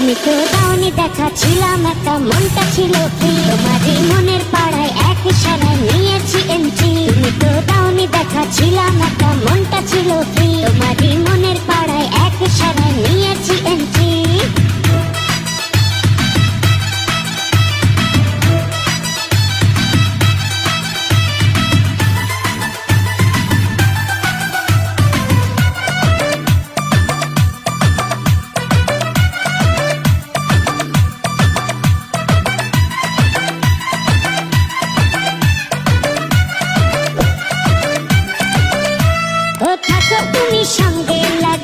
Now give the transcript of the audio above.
তুমি তো দাওনি দেখা ছিলাম একা মনটা ছিল কি তোমারই মনের পাড়ায় থাকো তুমি সঙ্গে লাগে